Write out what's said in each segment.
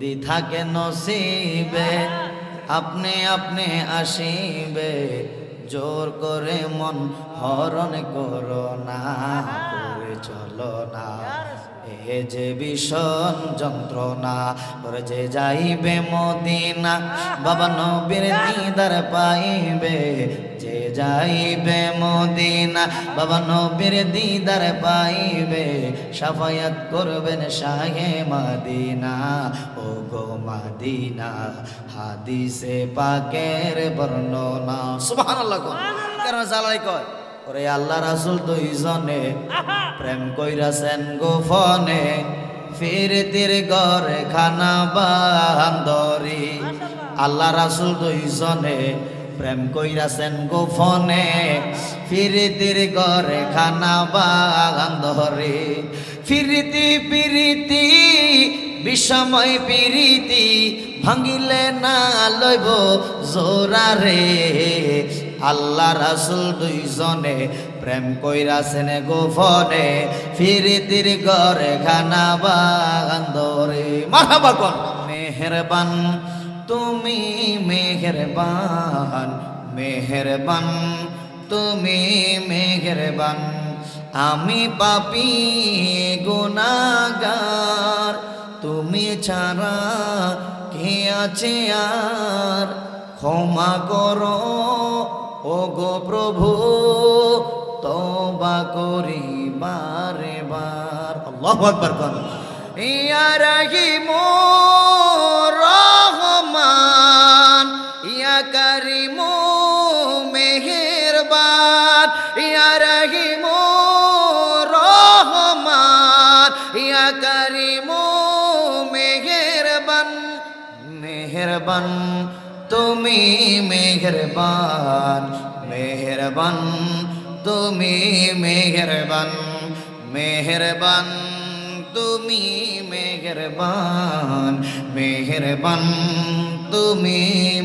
যদি থাকে নসিবে আপনি আপনি আসিবে। জোর করে মন হরণ করো না, করে চলো না। এ যে ভীষণ যন্ত্রণা করে যে যাইবে মদিনা, বাবা নবীর দিদার পাইবে, যে যাইবে মদিনা, বাবা নবীর দিদার পাইবে, সাফায়াত করবেন শাহে মাদিনা ও গো মাদিনা, হাদিসে পাকের বর্ণনা, সুবহানাল্লাহ কোন কারণ জালাই কয় ওরে আল্লাহ রাসূল দুইজনে প্রেম কইরাছেন গোফনে ফিরতির ঘরে খানা বান্দরি আল্লাহ রাসূল দুইজনে প্রেম কইরাছেন গোফনে ফিরতির ঘরে খানা বান্দরি ফিরিতি পিরিতি বিষময় পিরিতি ভাঙিলে না লইব জোরারে আল্লাহ রাসুল দুইজনে প্রেম কইরাছেন গোফনে ফিরিতির ঘরে খানা বান্দরে মারহাবা কোন মেহেরবান, তুমি মেহেরবান মেহেরবান, তুমি মেহেরবান। আমি পাপি গুনাগার তুমি ছাড়া কে আছে আর? ক্ষমা করো ও গো প্রভু তবা করি বারে বার। আল্লাহু আকবার কোন। ইয়া রাহিমু রহমান, ইয়া কারিমু মেহেরবান। ইয়া রাহিমু রহমান, ইয়া কারিমু মেহেরবান। মেহেরবান। তুমি মেহেরবান মেহেরবান। তুমি মেহেরবান মেহেরবান। তুমি মেহেরবান মেহেরবান। তুমি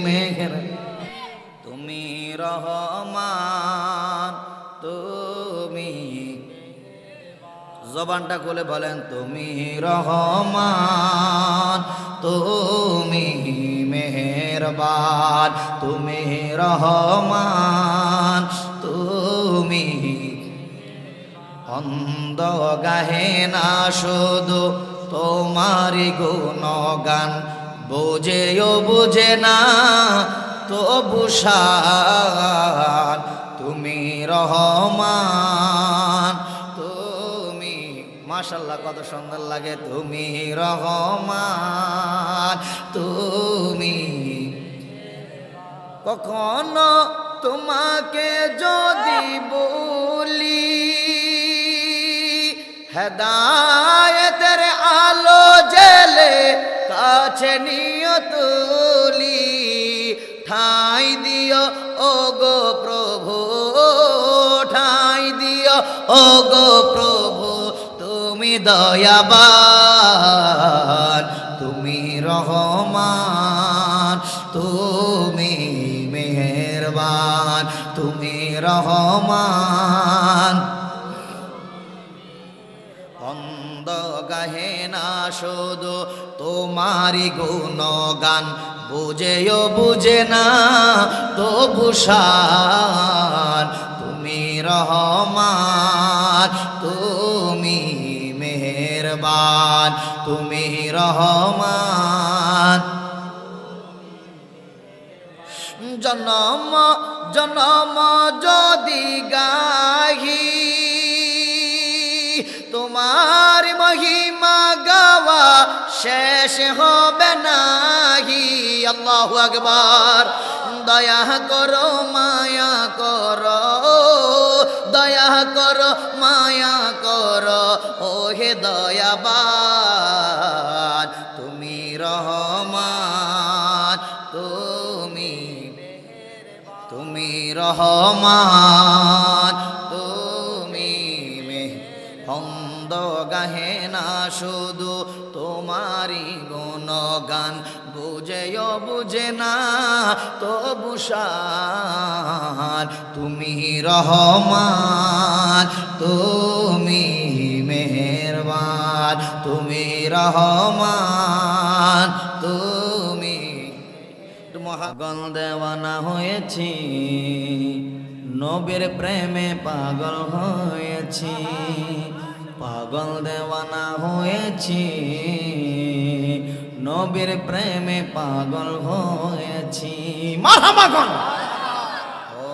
মেহের, তুমি রহমান। তুমি জবানটা খুলে বলেন, তুমি রহমান। তুমি মেহেরবান, তুমি রহমান, তুমি অন্ধ গাহে না শুধু তোমারি গুণগান, বোঝেও বুঝে না তবু তুমি রহমান। মাশাল্লাহ কত সুন্দর লাগে। তুমি রহমান, তুমি কখনো তোমাকে যদি বলি, হেদায়তের আলো জেলে কাছে নিয়ে তুলি, ঠাই দিও ও গো প্রভু, ঠাই দিও ও গো দয়াবান, তুমি রহমান, তুমি মেহেরবান, তুমি রহমান। অন্ধ গাহে না শুধু তোমারি গুণগান, বুঝেও বুঝে না তো ভূষান তুমি রহমান তুমি তুমি রহমান। জনম জনম যদি গাহি, তোমার মহিমা গাওয়া শেষ হবে নাহি। আল্লাহ আকবার। দয়া করো, মায়া করো, দয়া করো, মায়া করো হে দয়াবান। তুমি রহমান, তুমি মে অন্ধ গাহে না শুধু তোমারি গুণগান, বুঝেও বুঝে না তো বুসান তুমি রহমান, তুমি মেহেরবান, তুমি রহমান। পাগল দেওয়ানা হয়েছি, নবীর প্রেমে পাগল হয়েছি, পাগল দেওয়ানা হয়েছি, নবীর প্রেমে পাগল হয়েছি। মারহাবাগন ও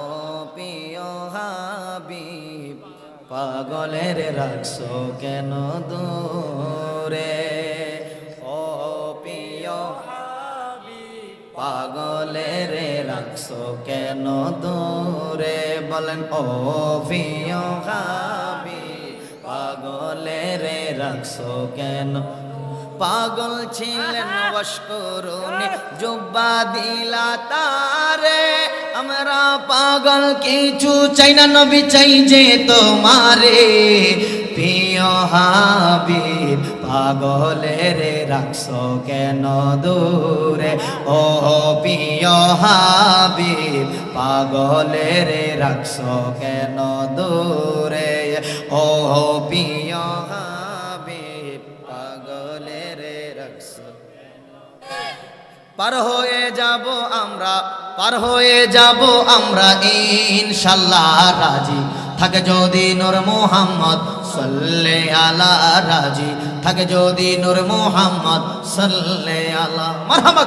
প্রিয় হাবিব, পাগলের রাখছো কেন দূরে? পাগলের রাখছো কেন দূরে? বলেন, ও প্রিয় হাবিব পাগলের রাখছো কেন? পাগল ছিলেন বস্করুনি জুব্বা দিলা তারে। আমরা পাগল, কিছু চাই না, নবী চাই যে তোমারে। প্রিয় হাবিব পাগলের রাখছো কেন দূরে? ও প্রিয় হাবিব, পাগলের রাখছো কেন দূরে? ও প্রিয় হাবিব, পাগলের রাখছো পার হয়ে যাব আমরা, পার হয়ে যাব আমরা, ইনশাল্লাহ রাজি। থাকে যদি নূর মোহাম্মদ সল্লে আলা রাজি, থাকে যদি নূর মোহাম্মদ সল্লে আলা মারহামা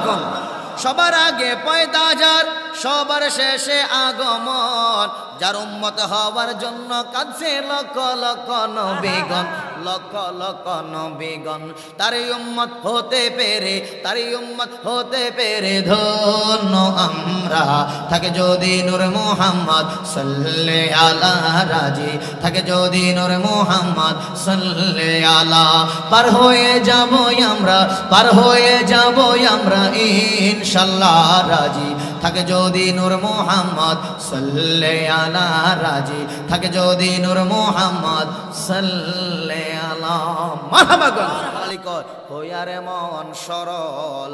সবার আগে পয়দা যার সবার শেষে আগমন। যার উম্মত হওয়ার জন্য কাঁদছে লক্ষ লক্ষ নবীগণ, লক্ষ লক্ষ নবীগণ। তার উম্মত হতে পেরে তার উম্মত হতে পেরে ধন্য আমরা। থাকে যদি নূর মোহাম্মদ সাল্লে আলা রাজি, থাকে যদি নূর মোহাম্মদ সাল্লে আলা। পার হয়ে যাব আমরা, পার হয়ে যাব আমরা ইনশাল্লাহ রাজি। থাকে যদি নূর মোহাম্মদ সাল্লে আলা রাজি, থাকে যদি নূর মোহাম্মদ সাল্লে আলা হইয়ারে মন সরল,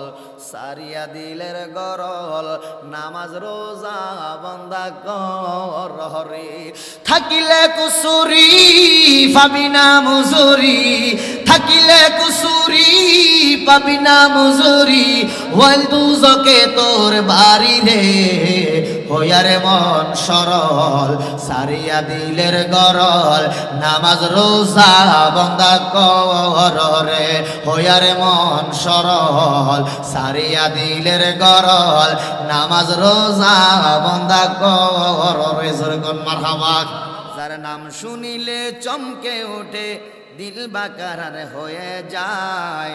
সারিয়া দিলের গরল, নামাজ রোজা বন্দা হরে। থাকিলে কুসুরি পাবি না মুজুরি থাকিলে কুসুরি পাবি না মুজুরি ওয়াল দুজকে তোর বাড়ি রে হইয়ারে মন সরল সারিয়া দিলের গরল নামাজ রোজা বন্দা কর রে হইয়ারে মন সরল সারিয়া দিলের গরল নামাজ রোজা বন্দা কর রে জোরগন মারহাবা যার নাম শুনিলে চমকে ওঠে দিল বাকার হয়ে যায়।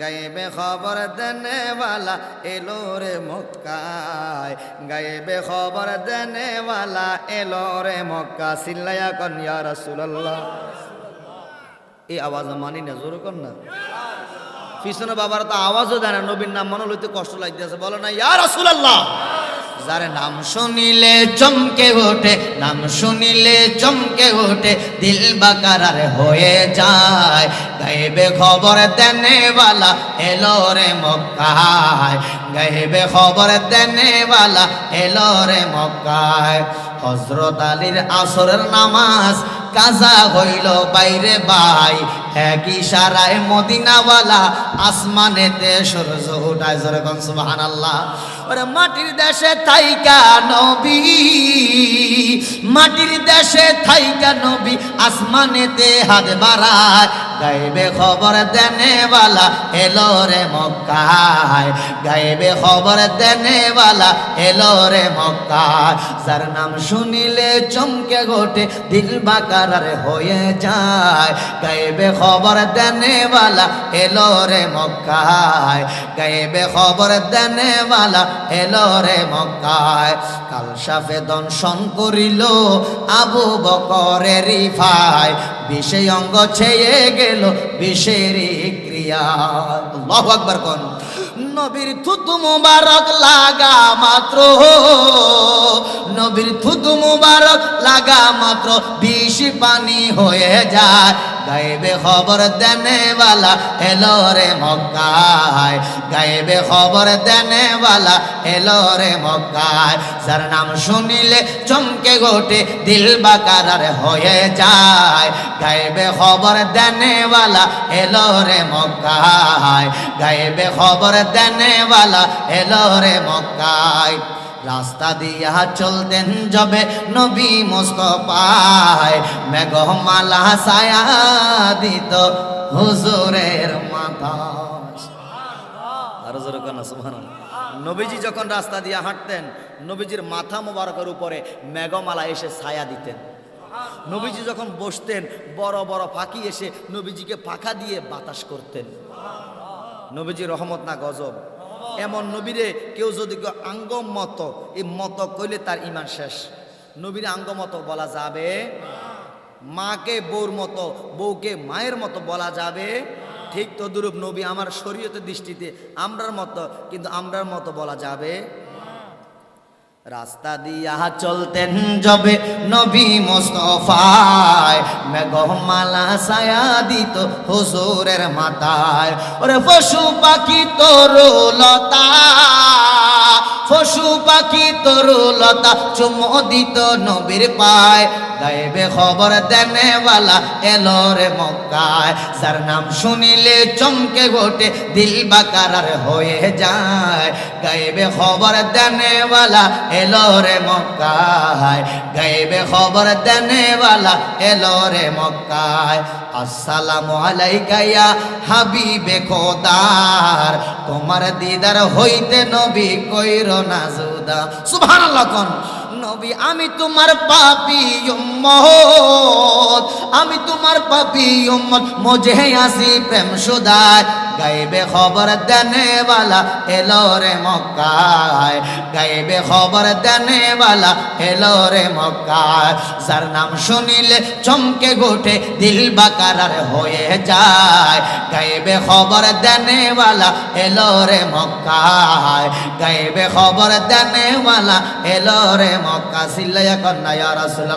গায়েবে খবর দেনেওয়ালা এলো রে মক্কায় গায়েবে খবর দেনেওয়ালা এলো রে মক্কা। সিল্লায়া কন ইয়া রাসূলুল্লাহ। এই আওয়াজ মানি না, জোর কর না। পিছনে বাবার তো আওয়াজও দেয় না, নবীর নাম মনে লইতে কষ্ট লাগতেছে। বলো না, ইয়া রাসূলুল্লাহ। যার নাম শুনিলে চমকে ওঠে, নাম শুনিলে চমকে ওঠে, দিল বাকারার হয়ে যায়। গাইবে খবর দেনেওয়ালা এলো রে মক্কায়। গাইবে খবর দেনেওয়ালা এলো রে মক্কায়। হজরত আলীর আসরের নামাজ কাজা হইল বাইরে বাই এক ইশারায় মদিনাওয়ালা আসমানেতে সূর্য উঠায় যেরকম সুবহানাল্লাহ। ওরে মাটির দেশে থাইকা নবী, মাটির দেশে থাইকা নবী, আসমানেতে হাত বাড়ায়। গাইবে খবর দেনেওয়ালা এলো রে মক্কায়। গাইবে খবর দেনেওয়ালা এলো রে মক্কায়। যার নাম শুনিলে চমকে গোটে দিল বাকার হয়ে যায়। গাইবে খবর দেনেওয়ালা এলো রে মক্কায়। গাইবে খবর দেনেওয়ালা এলো রে মক্কায়। কাল সাফে দংশন করিল আবু বকরের রিফায়। বিষে অঙ্গ ছেয়ে গেল বিষের ক্রিয়া। আল্লাহু আকবার কোন। নবীর থুতু মুবারক লাগা মাত্র। নবীর থুতু মুবারক লাগা মাত্র বিষ পানি হয়ে যায়। গায়েবে খবর দেনেওয়ালা এলো রে মক্কায়। গায়েবে খবর দেনেওয়ালা এলো রে মক্কায়। যার নাম শুনিলে চমকে গোটে দিল বাকারার হয়ে যায়। গায়েবে খবর দেনেওয়ালা এলো রে মক্কায়। গায়েবে খবর দেনেওয়ালা এলো রে মক্কায়। রাস্তা দিয়া চলতেন যবে নবী মোস্তফায়। মেঘমালা ছায়া দিত হুজুরের মাথা আরও জোরে কেন সুবহানাল্লাহ। নবীজি যখন রাস্তা দিয়ে হাঁটতেন নবীজির মাথা মোবারকের উপরে মেঘমালা এসে ছায়া দিতেন। নবীজি যখন বসতেন বড় বড় ফাঁকি এসে নবীজিকে পাখা দিয়ে বাতাস করতেন। নবীজি রহমত না গজব। এমন নবীরে কেউ যদি আঙ্গ মত এই মত কইলে তার ইমান শেষ। নবীর আঙ্গ মতো বলা যাবে মাকে বউর মতো, বউকে মায়ের মতো বলা যাবে ঠিক তদুরূপ নবী আমার শরীয়তের দৃষ্টিতে আমরার মতো, কিন্তু আমরার মতো বলা যাবে রাস্তা দিয়া চলতেন যবে নবী মোস্তফায়। মেঘমালা সায়া দিত হুজুরের মাথায়। ওরে পশু পাখি তরুলতা পশু পাখি তরুলতা চুমো দিত নবীর পায়। গায়েবে খবর দেনেওয়ালা এলো রে মক্কায়। যার নাম শুনিলে চমকে গোটে দিল বাকারার হয়ে যায়। গায়েবে খবর দেনেওয়ালা এলো রে মক্কায়। গায়েবে খবর দেনেওয়ালা এলো রে মক্কায়। আসসালামু আলাইকা ইয়া হাবিবে খোদার। তোমার দিদার হইতে নবী কইর না জুদা। সুবহানাল্লাহ কোন। নবী আমি তোমার পাপি আমি তোমার পাপি উম্মত। মজে আসি প্রেম সুদায়। গাইবে খবর দেনেওয়ালা এলো রে মক্কায়। গাইবে খবর দেনেওয়ালা এলো রে মক্কায়। যার নাম শুনিলে চমকে গোটে দিল বাকারার হয়ে যায়। গাইবে খবর দেনেওয়ালা এলো রে মক্কায়। গাইবে খবর দেনেওয়ালা এলো রে মক্কা সিল্লাইয়া কন্যা রাসূলুল্লাহ।